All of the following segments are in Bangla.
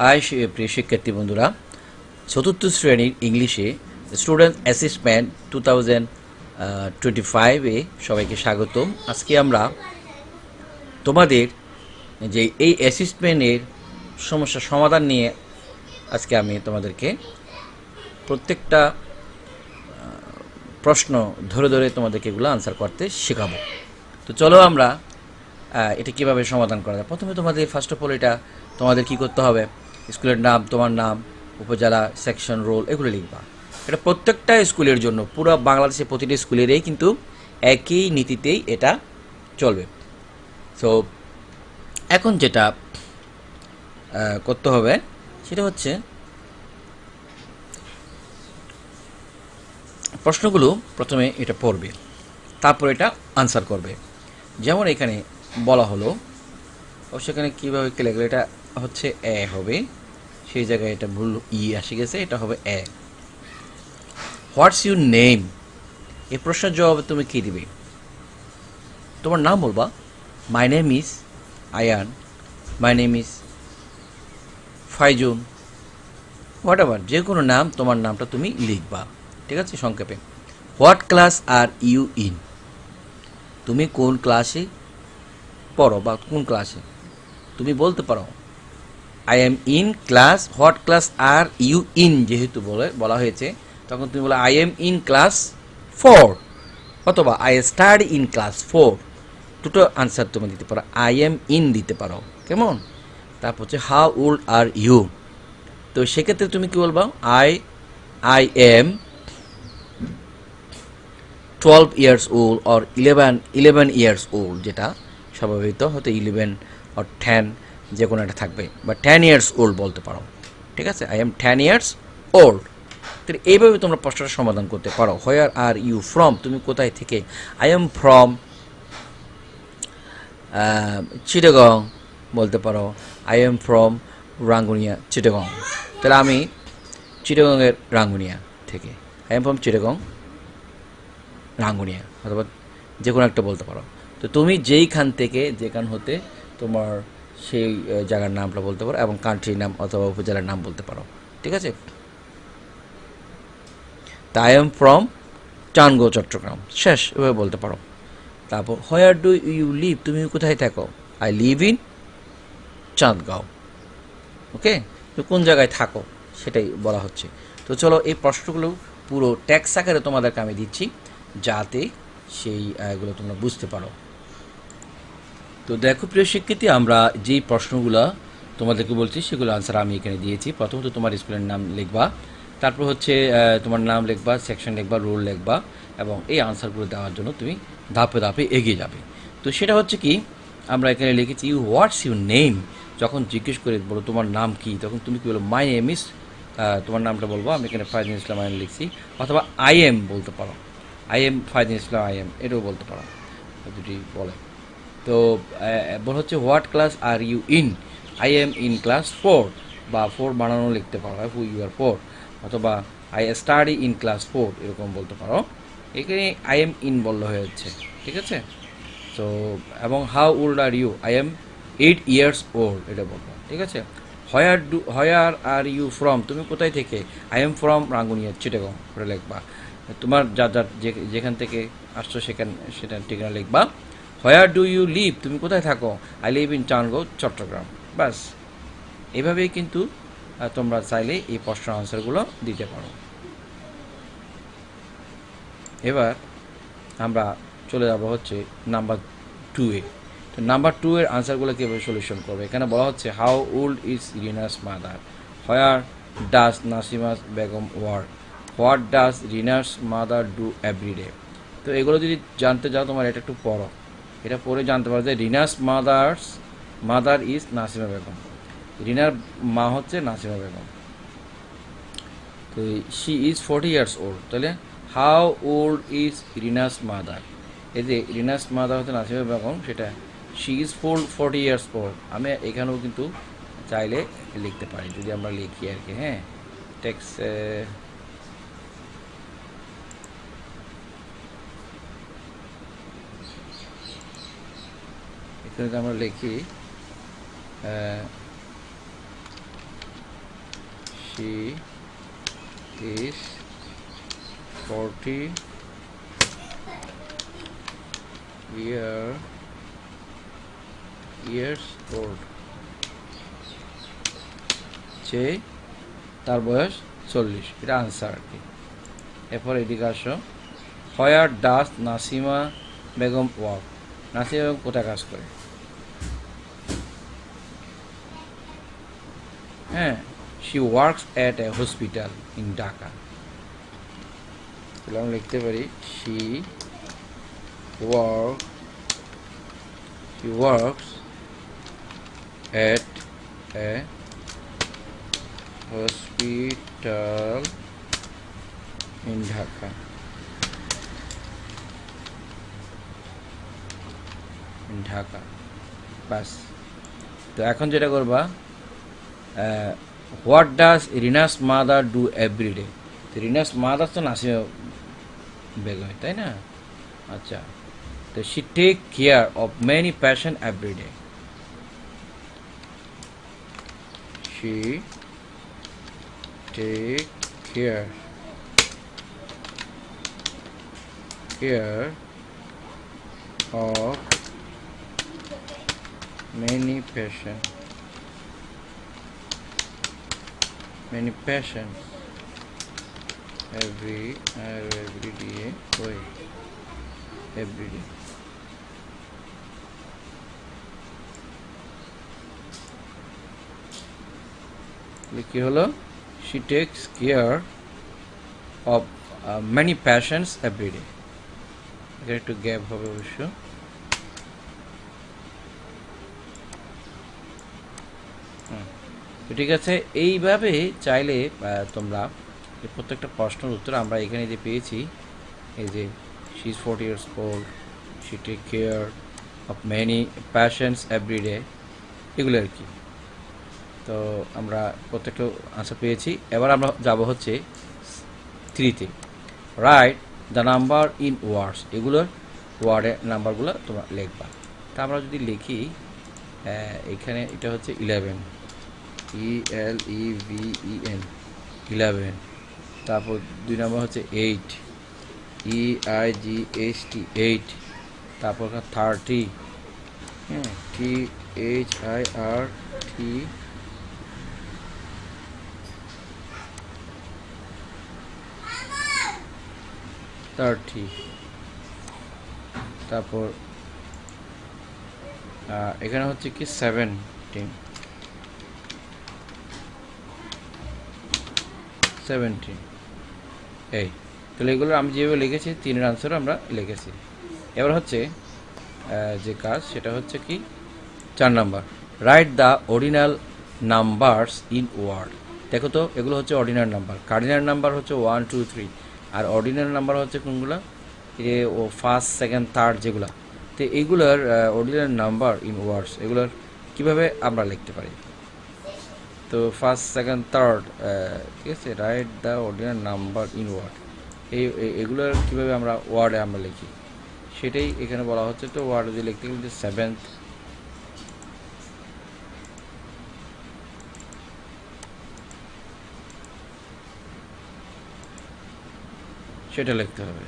হাই প্রিয় শিক্ষার্থী বন্ধুরা, চতুর্থ শ্রেণির ইংলিশে student assessment two thousand twenty ফাইভে সবাইকে স্বাগতম। আজকে আমরা তোমাদের যে এই অ্যাসিস্টমেন্টের সমস্যার সমাধান নিয়ে আজকে আমি তোমাদেরকে প্রত্যেকটা প্রশ্ন ধরে ধরে তোমাদেরকে এগুলো আনসার করতে শেখাবো। তো চলো আমরা এটা কীভাবে সমাধান করা যায়? প্রথমে তোমাদের ফার্স্ট অফ অল এটা তোমাদের কী করতে হবে? স্কুলের নাম, তোমার নাম, উপজেলা সেকশন রোল এগুলো লিখবা। এটা প্রত্যেকটা স্কুলের জন্য, পুরো বাংলাদেশের প্রতিটি স্কুলেরই কিন্তু একই নীতিতেই এটা চলবে। সো এখন যেটা করতে হবে, সেটা হচ্ছে প্রশ্নগুলো প্রথমে এটা পড়বে, তারপর এটা আনসার করবে। যেমন এখানে বলা হলো, ও সেখানে কীভাবে কে লেখলো এটা হচ্ছে এ হবে। সেই জায়গায় এটা ভুল ই আসে গেছে, এটা হবে এ। হোয়াটস ইউর নেম এই প্রশ্নের জবাবে তুমি কী দিবে? তোমার নাম বলবা। My name is Ayan my name is Faizun whatever যে কোনো নাম, তোমার নামটা তুমি লিখবা। ঠিক আছে, সংক্ষেপে। What class are you in তুমি কোন ক্লাসে পড়ো বা কোন ক্লাসে তুমি বলতে পারো। I am in class what class are you in যেহেতু বলে, বলা হয়েছে, তখন তুমি বলো I am in class four অথবা I study in class four দুটো আনসার তুমি দিতে পারো আই এম ইন দিতে পারো, কেমন? তারপর হচ্ছে হাউ ওল্ড আর ইউ তো সেক্ষেত্রে তুমি কি বলবা? I I am twelve years old or eleven eleven years old যেটা স্বাভাবিক হয়তো ইলেভেন অর টেন যে কোনো একটা থাকবে। বা টেন ইয়ার্স ওল্ড বলতে পারো। ঠিক আছে? I am ten years old তাহলে এইভাবে তোমরা প্রশ্নটা সমাধান করতে পারো। হোয়ার আর ইউ ফ্রম তুমি কোথায় থেকে? আই এম ফ্রম চিটাগং বলতে পারো। I am from Rangunia Chittagong তাহলে আমি চিটাগংয়ের রাঙ্গুনিয়া থেকে। I am from Chittagong Rangunia অথবা যে কোনো একটা বলতে পারো। তো তুমি যেইখান থেকে যেখান হতে তোমার সেই জায়গার নামটা বলতে পারো এবং কান্ট্রির নাম অথবা উপজেলার নাম বলতে পারো। ঠিক আছে? তা আই এম ফ্রম চানগো চট্টগ্রাম শেষ, এভাবে বলতে পারো। তারপর হোয়ার ডু ইউ লিভ তুমি কোথায় থাকো? I live in Chandgaon okay তো কোন জায়গায় থাকো? সেটাই বলা হচ্ছে। তো চলো, এই প্রশ্নগুলো পুরো ট্যাক্স আকারে তোমাদেরকে আমি দিচ্ছি, যাতে সেই এগুলো তোমরা বুঝতে পারো। তো দেখো, প্রিয় শিক্ষার্থী, আমরা যেই প্রশ্নগুলো তোমাদেরকে বলছি, সেগুলো আনসার আমি এখানে দিয়েছি। প্রথমত তোমার স্কুলের নাম লিখবা, তারপর হচ্ছে তোমার নাম লিখবা সেকশন লিখবা রোল লিখবা, এবং এই আনসারগুলো দেওয়ার জন্য তুমি ধাপে ধাপে এগিয়ে যাবে। তো সেটা হচ্ছে কি, আমরা এখানে লিখেছি ইউ হোয়াটস ইউ নেম যখন জিজ্ঞেস করে, বলো, তোমার নাম কি? তখন তুমি কি বলো মাই নেম ইস তোমার নামটা বলব, আমি এখানে ফাইদিন ইসলাম আইন লিখছি। অথবা আই এম বলতে পারো। I am Faidin Islam I am এটাও বলতে পারো। দুটি বলে। তো বল হচ্ছে what class are you in I am in class four বা ফোর বানানো লিখতে পারো হু ইউ আর ফোর অথবা I study in class four এরকম বলতে পারো। এখানে আই এম ইন বললে হয়ে যাচ্ছে ঠিক আছে? তো, এবং how old are you I am eight years old এটা বলব, ঠিক আছে? Where do where are you from তুমি কোথায় থেকে? I am from Rangunia Chittagong ওটা লিখবা। তোমার যা যা, যেখান থেকে আসছো সেখান, সেটা ঠিকানা লিখবা। হোয়ার ডু ইউ লিভ তুমি কোথায় থাকো? আই লিভ ইন চানগো চট্টগ্রাম বাস। এভাবেই কিন্তু তোমরা চাইলে এই প্রশ্ন আনসারগুলো দিতে পারো। এবার আমরা চলে যাব হচ্ছে নাম্বার টু এ। তো নাম্বার টু এর আনসারগুলো কীভাবে সলিউশন করবে? এখানে বলা হচ্ছে how old is Rina's mother where does Nasima's Begum work what does Rina's mother do everyday তো এগুলো যদি জানতে চাও, তোমার এটা একটু পড়ো। এটা পড়ে জানতে পারো যে Rina's mother's, mother is Nasima Begum. রিনার মা হচ্ছে নাসিমা বেগম। তো she is forty years old তাহলে how old is Rina's mother? এই যে রিনাস মাদার হচ্ছে নাসিমা বেগম, সেটা she is four forty years old আমি এখানেও কিন্তু চাইলে লিখতে পারি, যদি আমরা লিখি আর কি হ্যাঁ। টেক্স এখানে আমরা লিখি she is 40 year, years old. যে তার বয়স চল্লিশ। এটা আনসার আর কি। এরপর এদিকে আসো। Where does Nasima Begum walk Nasima Begum কোথায় কাজ করে? হ্যাঁ she works at a hospital in Dhaka তাহলে আমরা লিখতে পারি she work she works at a hospital in Dhaka Dhaka বাস তো এখন যেটা করবা what does Rina's mother do everyday তো রিনাস মাদার তো নাসিমা বেগম তাই না? আচ্ছা তো she take care of many passion everyday she take care care of many patients many patients every uh, every day way every day তাহলে কি হলো she takes care of uh, many patients every day এটা একটু গ্যাপ হবে অবশ্য হুম। তো ঠিক আছে, এইভাবে চাইলে তোমরা প্রত্যেকটা প্রশ্নের উত্তর আমরা এখানে যে পেয়েছি, এই যে she is forty years old she take care of many passions everyday এগুলো আর কি। তো আমরা প্রত্যেকটা আনসার পেয়েছি। এবার আমরা যাব হচ্ছে থ্রিতে write the number in words এগুলোর ওয়ার্ডের নাম্বারগুলো তোমরা লিখবা। তা আমরা যদি লিখি এখানে এটা হচ্ছে eleven E L E V E N eleven তারপর দুই নম্বর হচ্ছে eight E I G H T eight তারপর থার্টি হ্যাঁ T H I R T thirty thirty এখানে হচ্ছে কি সেভেন সেভেন্টিন সেভেন্টিন এই, তাহলে এগুলো আমি যেভাবে লিখেছি, তিনের আনসারও আমরা লিখেছি। এবার হচ্ছে যে কাজ, সেটা হচ্ছে কি? চার number. Write the ordinal numbers in word দেখো তো, এগুলো হচ্ছে অর্ডিনাল নাম্বার কার্ডিনাল নাম্বার হচ্ছে ওয়ান টু থ্রি আর অর্ডিনাল নাম্বার হচ্ছে কোনগুলো? এ, ও ফার্স্ট সেকেন্ড থার্ড যেগুলো। তো এইগুলোর অর্ডিনাল নাম্বার ইন ওয়ার্ডস এগুলোর কীভাবে আমরা লিখতে পারি? তো ফার্স্ট সেকেন্ড থার্ড ঠিক আছে write the ordinal number in word এই এ- এগুলোর কীভাবে আমরা ওয়ার্ডে আমরা লিখি? সেটাই এখানে বলা হচ্ছে, তো ওয়ার্ডে যদি লিখতে গেলে সেভেন্থ সেটা লিখতে হবে।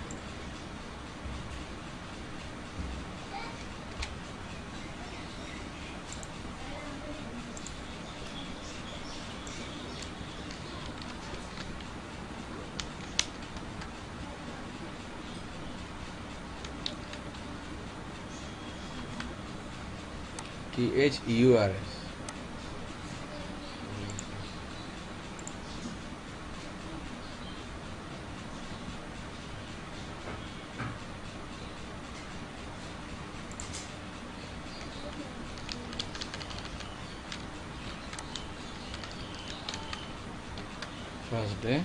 T H U R S Thursday.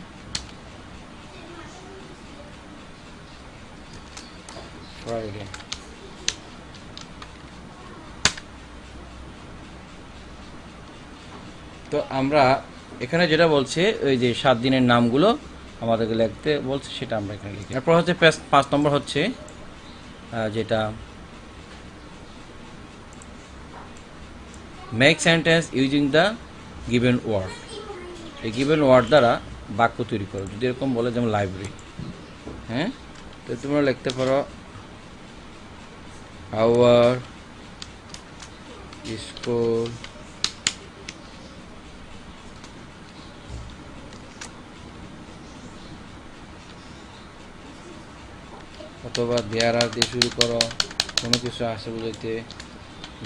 Friday. তো আমরা এখানে যেটা বলছে ওই যে সাত দিনের নামগুলো আমাদেরকে লিখতে বলছে, সেটা আমরা এখানে লিখি। এরপর হচ্ছে পাঁচ- নম্বর হচ্ছে যেটা make sentence using the given word এই গিভেন ওয়ার্ড দ্বারা বাক্য তৈরি করো, যদি এরকম বলে যেমন লাইব্রেরি হ্যাঁ? তো তোমরা লিখতে পারো আওয়ার স্কুল অথবা দেয়ার আর দিয়ে শুরু করো, কোনো কিছু আসে বুঝাইতে।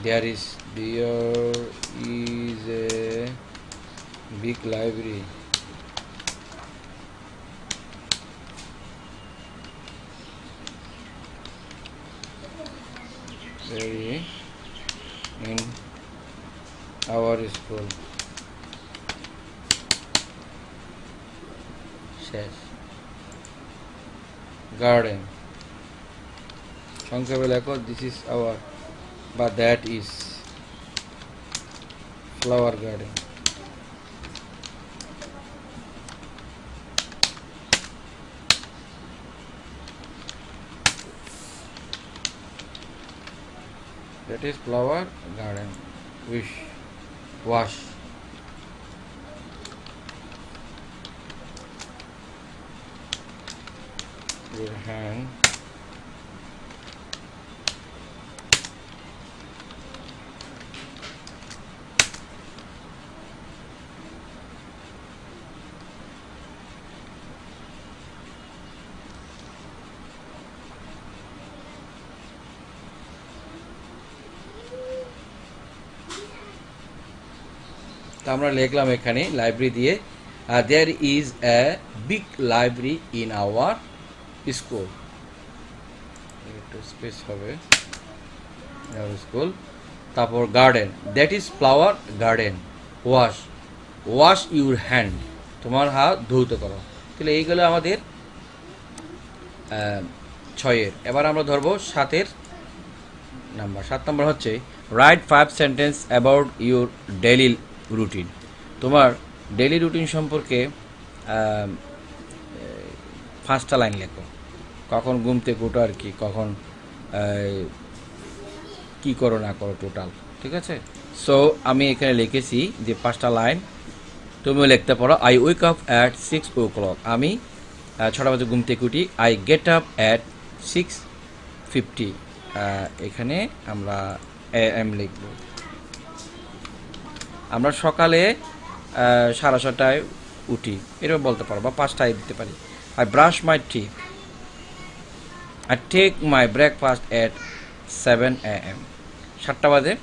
There is there is a big library in our school. শেষ গার্ডেন সংক্ষেপে লেখো দিস ইজ আওয়ার বা that is flower garden that is flower garden wish wash your hand তো আমরা লিখলাম এখানে লাইব্রেরি দিয়ে there is a big library in our school একটু স্পেস হবে স্কুল তারপর garden that is flower garden wash wash your hand তোমার হাত ধৌত করো। তাহলে এইগুলো আমাদের ছয়ের। এবার আমরা ধরবো সাতের নাম্বার সাত নম্বর হচ্ছে write five sentence about your daily routine তোমার ডেলি রুটিন সম্পর্কে পাঁচটা লাইন লেখো। কখন ঘুম থেকে ওঠো আর কি, কখন কি করো না করো টোটাল ঠিক আছে? সো আমি এখানে লিখেছি যে পাঁচটা লাইন তুমিও লিখতে পারো I wake up at six o'clock আমি ছটা বাজে ঘুম থেকে উঠি I get up at six fifty এখানে আমরা এম লিখব। আমরা সকালে সাড়ে ছটায় উঠি। এরকম বলতে পারো, বা পাঁচটায় দিতে পারি। I brush my teeth I take my breakfast at seven A M সাতটা বাজে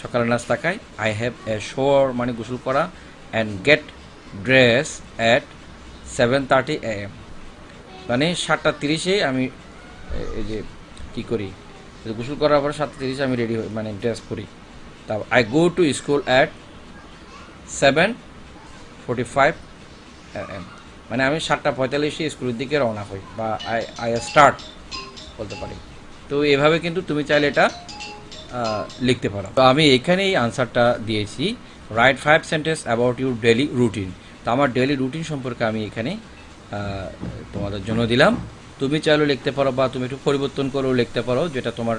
সকালে নাস্তা খাই। আই হ্যাভ এ শোর মানে গোসল করা and get dress at seven thirty A M মানে সাতটা তিরিশে আমি এই যে কী করি? গোসল করার পর সাতটা তিরিশে আমি রেডি হই মানে ড্রেস পরি। তারপর I go to school at seven forty five am মানে আমি সাতটা পঁয়তাল্লিশে স্কুলের দিকে রওনা হই, বা আই আই স্টার্ট বলতে পারি। তো এভাবে কিন্তু তুমি চাইলে এটা লিখতে পারো। তো আমি এখানেই আনসারটা দিয়েছি write five sentence about your daily routine তো আমার ডেলি রুটিন সম্পর্কে আমি এখানে তোমাদের জন্য দিলাম। তুমি চাইলেও লিখতে পারো বা তুমি একটু পরিবর্তন করেও লিখতে পারো, যেটা তোমার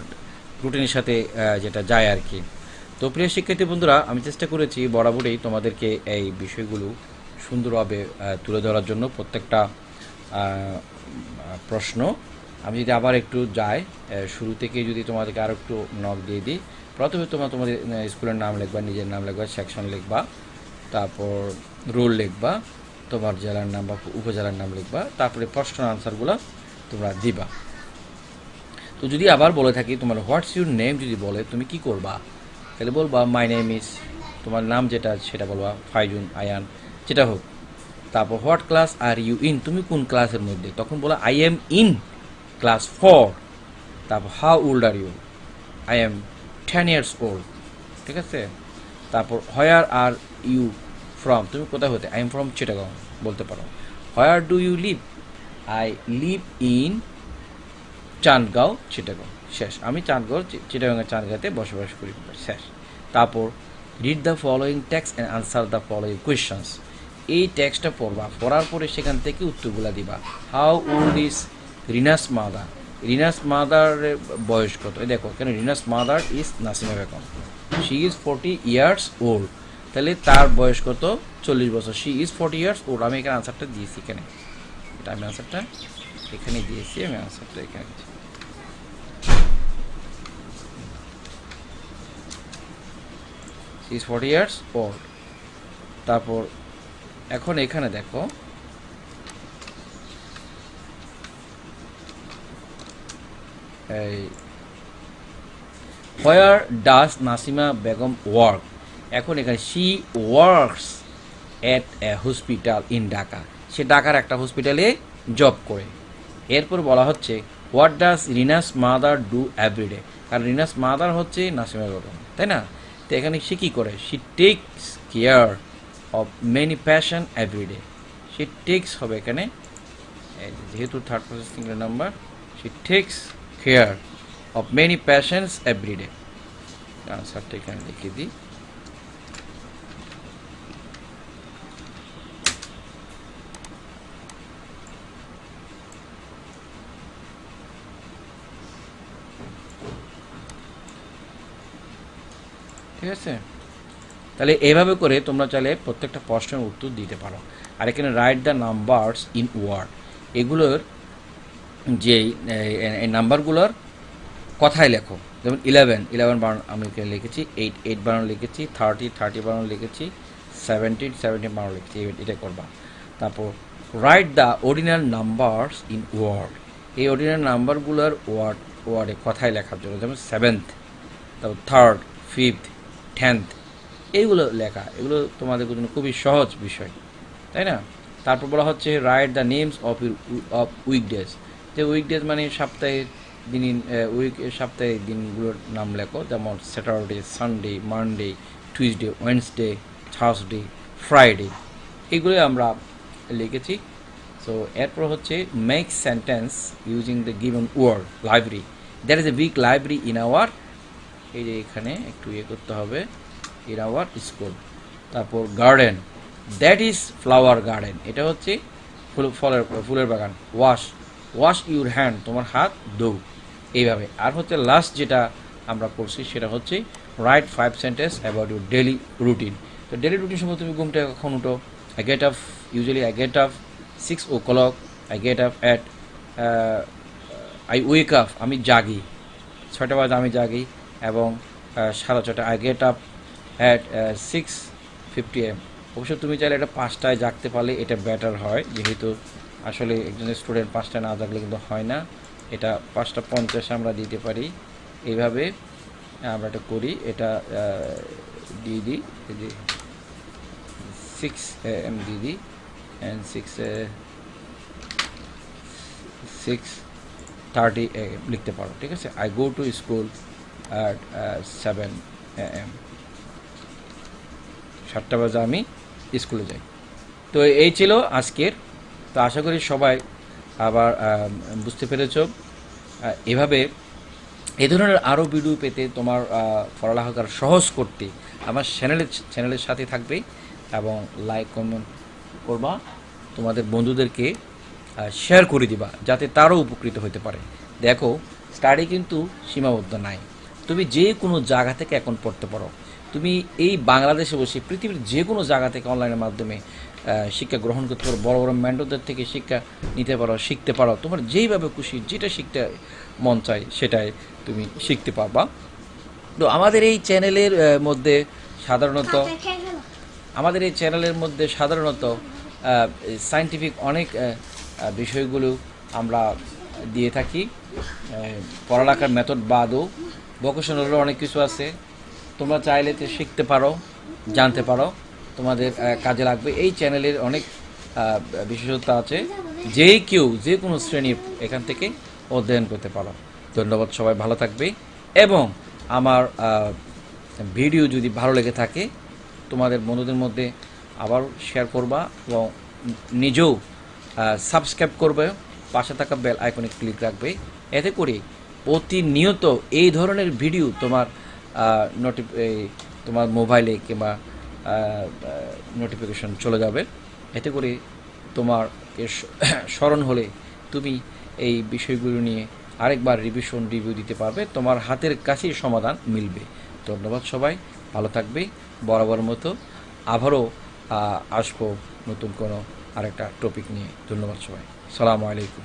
রুটিনের সাথে যেটা যায় আর কি। তো প্রিয় শিক্ষার্থী বন্ধুরা, আমি চেষ্টা করেছি বরাবরই তোমাদেরকে এই বিষয়গুলো সুন্দরভাবে তুলে ধরার জন্য প্রত্যেকটা প্রশ্ন। আমি যদি আবার একটু যাই শুরু থেকে যদি তোমাদেরকে আরও একটু নক দিয়ে দিই, প্রথমে তোমরা তোমাদের স্কুলের নাম লিখবা, নিজের নাম লিখবা সেকশন লিখবা, তারপর রোল লিখবা, তোমার জেলার নাম বা উপজেলার নাম লিখবা, তারপরে প্রশ্ন আনসারগুলো তোমরা দিবা। তো যদি আবার বলে থাকি, তোমার হোয়াটস ইউর নেম যদি বলে, তুমি কি করবা? তাহলে বলবা মাই নেম ইস তোমার নাম যেটা সেটা বলবা, ফাইজুন আয়ান, যেটা হোক। তারপর, what class are you in? তুমি কোন ক্লাসের মধ্যে? তখন বলা I am in class four তারপর how old are you I am ten years old ঠিক আছে? তারপর হোয়ার আর ইউ ফ্রম তুমি কোথায় হতে? আই এম ফ্রম চিটাগাং বলতে পারো। Where do you live I live in Chandgaon Chittagong শেষ। আমি চাঁদগাঁও চি- চিটাগাঁয়ের চাঁদগাঁতে বসবাস করি। শেষ। তারপর read the following text and answer the following questions এই টেক্সটটা পড়বা। পড়ার পরে সেখান থেকে উত্তরগুলা দিবা। How old is Rina's mother Rina's মাদারের বয়স কত? দেখো কেন Rina's mother is Nasima Begum she is forty years old তাহলে তার বয়স কত? চল্লিশ বছর। শি ইজ ফর্টি ইয়ার্স ওর আমি এখানে আনসারটা দিয়েছি। এখানে। এটা আমি আনসারটা এখানে দিয়েছি। আমি আনসারটা এখানে she is forty years old তারপর, এখন এখানে দেখো। এই where does Nasima Begum work এখন এখানে she works at a hospital in Dhaka সে ঢাকার একটা হসপিটালে জব করে। এরপর বলা হচ্ছে what does Rina's mother do everyday কারণ রিনাস মাদার হচ্ছে নাসিমা বেগম, তাই না? তো এখানে সে কী করে? She takes care of many passion everyday say takes হবে এখানে যেহেতু third person singular number say takes care of many passions everyday আনসারটা এখানে লিখে দিই। ঠিক আছে? তাহলে এভাবে করে তোমরা চাইলে প্রত্যেকটা প্রশ্নের উত্তর দিতে পারো। আর এখানে write the numbers in word এগুলোর যে এই নাম্বারগুলোর কথায় লেখো। যেমন ইলেভেন ইলেভেন বানান আমি এখানে লিখেছি এইট এইট বানান লিখেছি থার্টি থার্টি বারণ লিখেছি সেভেন্টিন সেভেন্টিন বানান লিখেছি এটা করবা। তারপর write the ordinal numbers in word এই অর্ডিনাল নাম্বারগুলোর ওয়ার্ড ওয়ার্ডে কথায় লেখার জন্য, যেমন সেভেন্থ তারপর থার্ড ফিফথ টেন্থ। এইগুলো লেখা, এগুলো তোমাদের জন্য খুবই সহজ বিষয়, তাই না? তারপর বলা হচ্ছে write the names of of weekdays যে উইকডেজ মানে সাপ্তাহিক দিন উইক সাপ্তাহিক দিনগুলোর নাম লেখো, যেমন Saturday Sunday Monday Tuesday Wednesday Thursday Friday এগুলো আমরা লিখেছি। সো এরপর হচ্ছে make sentence using the given word library that is a big library in our এই যে এখানে একটু ইয়ে করতে হবে ইন আওয়ার স্কুল তারপর garden that is flower garden এটা হচ্ছে ফুল, ফলের, ফুলের বাগান। ওয়াশ ওয়াশ ইউর হ্যান্ড তোমার হাত দৌ এইভাবে। আর হচ্ছে লাস্ট যেটা আমরা করছি সেটা হচ্ছে write five sentence about your daily routine তো ডেলি রুটিন সময় তুমি ঘুমটা কখন উঠো? I get up usually I get up six o'clock I get up at I wake up আমি জাগি। ছয়টা বাজে আমি জাগি। এবং সাড়ে ছটা I get up at six fifty am অবশ্য তুমি চাইলে এটা পাঁচটায় জাগতে পারলে এটা বেটার হয়, যেহেতু আসলে একজন স্টুডেন্ট পাঁচটায় না জাগলে কিন্তু হয় না। এটা পাঁচটা পঞ্চাশে আমরা দিতে পারি। এইভাবে আমরা এটা করি। এটা দিয়ে দিই। যে সিক্স এম দিয়ে দিই। অ্যান্ড সিক্স সিক্স থার্টি লিখতে পারো, ঠিক আছে? I go to school at seven am সাতটা বাজে আমি স্কুলে যাই। তো এই ছিল আজকের। তো আশা করি সবাই আবার বুঝতে পেরেছ। এভাবে এ ধরনের আরও ভিডিও পেতে তোমার আহ, পড়ালেখার সহজ করতে আমার চ্যানেলের চ্যানেলের সাথে থাকবে এবং লাইক কমেন্ট করবা। তোমাদের বন্ধুদেরকে শেয়ার করে দিবা যাতে তারও উপকৃত হতে পারে। দেখো স্টাডি কিন্তু সীমাবদ্ধ নাই। তুমি যে কোনো জায়গা থেকে এখন পড়তে পারো। তুমি এই বাংলাদেশে বসে পৃথিবীর যে কোনো জায়গা থেকে অনলাইনের মাধ্যমে শিক্ষা গ্রহণ করতে পারো বড় বড় ম্যান্ডোদের থেকে শিক্ষা নিতে পারো শিখতে পারো। তোমার যেইভাবে খুশি যেটা শিখতে মন চায় সেটাই তুমি শিখতে পারবা। তো আমাদের এই চ্যানেলের মধ্যে সাধারণত আমাদের এই চ্যানেলের মধ্যে সাধারণত সায়েন্টিফিক অনেক বিষয়গুলো আমরা দিয়ে থাকি। পড়ালেখার মেথড বাদও ভোকেশনালেরও অনেক কিছু আছে। তোমরা চাইলে তো শিখতে পারো, জানতে পারো। তোমাদের কাজে লাগবে। এই চ্যানেলের অনেক বিশেষত্ব আছে। যে কেউ যে কোনো শ্রেণির এখান থেকে অধ্যয়ন করতে পারো। ধন্যবাদ সবাই, ভালো থাকবে। এবং আমার ভিডিও যদি ভালো লেগে থাকে, তোমাদের বন্ধুদের মধ্যে আবার শেয়ার করবা এবং নিজেও সাবস্ক্রাইব করবে। পাশে থাকা বেল আইকনে ক্লিক রাখবে। এতে করে প্রতিনিয়ত এই ধরনের ভিডিও তোমার নোটি তোমার মোবাইলে কিংবা নোটিফিকেশন চলে যাবে। এতে করে তোমার স্মরণ হলে তুমি এই বিষয়গুলো নিয়ে আরেকবার রিভিশন রিভিউ দিতে পারবে। তোমার হাতের কাছেই সমাধান মিলবে। ধন্যবাদ সবাই, ভালো থাকবে। বরাবর মতো আবারও আসব নতুন কোনো আরেকটা টপিক নিয়ে। ধন্যবাদ সবাই। সালামু আলাইকুম।